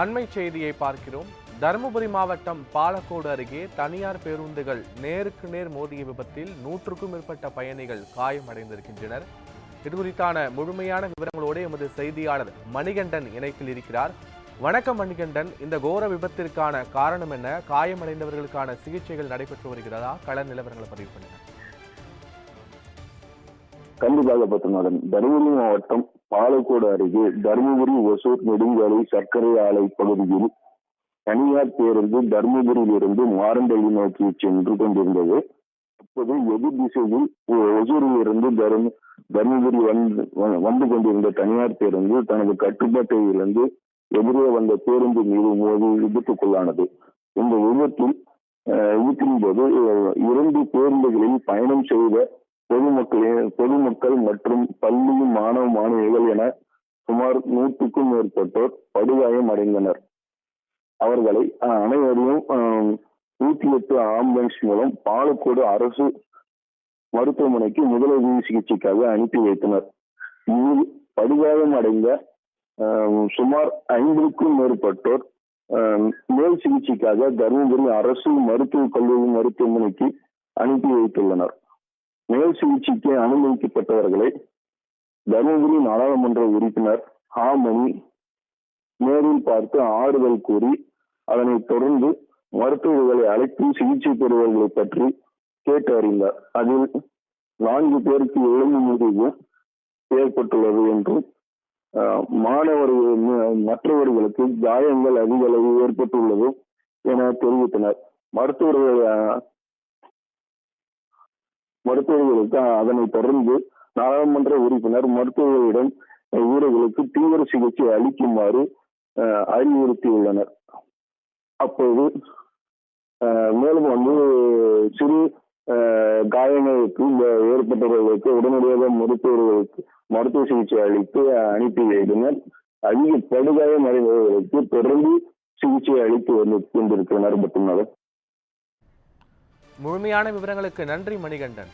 அண்மை செய்தியை பார்க்கிறோம். தருமபுரி மாவட்டம் பாலக்கோடு அருகே தனியார் பேருந்துகள் நேருக்கு நேர் மோதிய விபத்தில் நூற்றுக்கும் மேற்பட்ட பயணிகள் காயமடைந்திருக்கின்றனர். இது குறித்தான முழுமையான விவரங்களோடு எமது செய்தியாளர் மணிகண்டன் இணைப்பில் இருக்கிறார். வணக்கம் மணிகண்டன். இந்த கோர விபத்திற்கான காரணம் என்ன? காயமடைந்தவர்களுக்கான சிகிச்சைகள் நடைபெற்று வருகிறதா? கள நிலவரங்களை பதிவு பண்ணுங்க. கண்டிப்பாக பத்மநாதன். தருமபுரி மாவட்டம் பாலக்கோடு அருகே தருமபுரி ஒசூர் நெடுஞ்சாலை சர்க்கரை ஆலை பகுதியில் தனியார் பேருந்து தருமபுரியிலிருந்து மாரண்டலி நோக்கி சென்று கொண்டிருந்தது. அப்போது எதிர் திசையில் ஒசூரிலிருந்து ஒசூரில் இருந்து தரும தருமபுரி வந்து வ- வந்து கொண்டிருந்த தனியார் பேருந்து தனது கட்டுப்பாட்டை இழந்து எதிரே வந்த பேருந்து மீது மோதி விபத்துக்குள்ளானது. இந்த விபத்தில் விபத்தின் போது இரண்டு பேருந்துகளில் பயணம் செய்த பொதுமக்களின் பொதுமக்கள் மற்றும் பள்ளி மாணவ மாணவிகள் என சுமார் நூற்றுக்கும் மேற்பட்டோர் படுகாயம் அடைந்தனர். அவர்களை அனைவரையும் நூத்தி எட்டு ஆம்புலன்ஸ் மூலம் பாலக்கோடு அரசு மருத்துவமனைக்கு முதலுதவி சிகிச்சைக்காக அனுப்பி வைத்தனர். இதில் படுகாயம் அடைந்த சுமார் ஐம்பதுக்கும் மேற்பட்டோர் மேல் சிகிச்சைக்காக தருமபுரி அரசு மருத்துவக் கல்லூரி மருத்துவமனைக்கு அனுப்பி வைத்துள்ளனர். மேல் சிகிச்சைக்கு அனுமதிக்கப்பட்டவர்களை தருமபுரி நாடாளுமன்ற உறுப்பினர் ஹாமணி நேரில் பார்த்து ஆறுதல் கூறி அதனைத் தொடர்ந்து மருத்துவர்களை அழைத்து சிகிச்சை பெறுவர்களை பற்றி கேட்டு அறிந்தார். அதில் நான்கு பேருக்கு எலும்பு முறிவு ஏற்பட்டுள்ளது என்றும் ஆஹ், மாணவர்கள் மற்றவர்களுக்கு காயங்கள் அதிக அளவு ஏற்பட்டுள்ளதும் என தெரிவித்தனர். மருத்துவர்கள் மருத்துவர்களுக்கு அதனைத் தொடர்ந்து நாடாளுமன்ற உறுப்பினர் மருத்துவர்களிடம் வீரர்களுக்கு தீவிர சிகிச்சை அளிக்குமாறு அறிவுறுத்தியுள்ளனர். அப்போது மேலும் வந்து சிறு காயங்களுக்கு ஏற்பட்டவர்களுக்கு உடனடியாக மருத்துவர்களுக்கு மருத்துவ சிகிச்சை அளித்து அனுப்பி வைத்தனர். அதிக படுகாயம் அடைந்தவர்களுக்கு தொடர்ந்து சிகிச்சை அளித்து வந்து கொண்டிருக்கிறனர் மட்டும் முழுமையான விவரங்களுக்கு நன்றி மணிகண்டன்